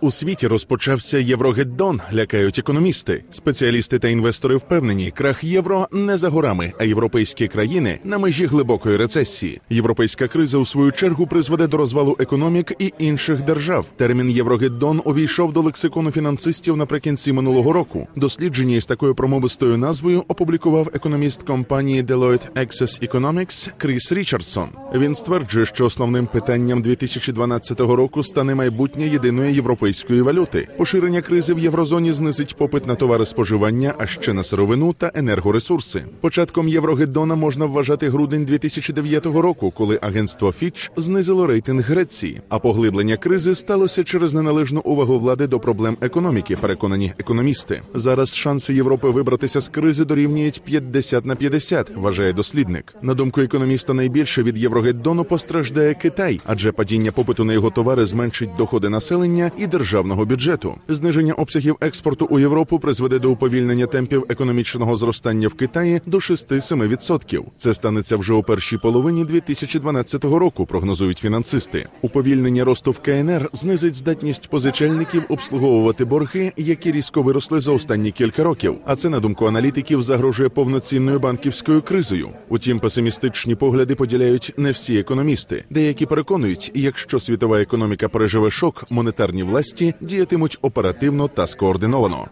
У світі розпочався Єврогеддон, лякають економісти. Спеціалісти та інвестори впевнені, крах євро не за горами, а європейські країни на межі глибокої рецесії. Європейська криза у свою чергу призведе до розвалу економік і інших держав. Термін Єврогеддон увійшов до лексикону фінансистів наприкінці минулого року. Дослідження із такою промовистою назвою опублікував економіст компанії Deloitte Access Economics Кріс Річардсон. Він стверджує, що основним питанням 2012 року стане майбутнє єдиної європейської валюти. Поширення кризи в єврозоні знизить попит на товари споживання, а ще на сировину та енергоресурси. Початком Єврогеддона можна вважати грудень 2009 року, коли агентство Фіч знизило рейтинг Греції. А поглиблення кризи сталося через неналежну увагу влади до проблем економіки. Переконані економісти. Зараз шанси Європи вибратися з кризи дорівнюють 50 на 50, вважає дослідник. На думку економіста, найбільше від Єврогеддону постраждає Китай, адже падіння попиту на його товари зменшить доходи населення і державного бюджету. Зниження обсягів експорту у Європу призведе до уповільнення темпів економічного зростання в Китаї до 6-7%. Це станеться вже у першій половині 2012 року. Прогнозують фінансисти. Уповільнення росту в КНР знизить здатність позичальників обслуговувати борги, які різко виросли за останні кілька років. А це на думку аналітиків загрожує повноцінною банківською кризою. Утім, песимістичні погляди поділяють не всі економісти. Деякі переконують, якщо світова економіка переживе шок, монетарні місті діятимуть оперативно та скоординовано.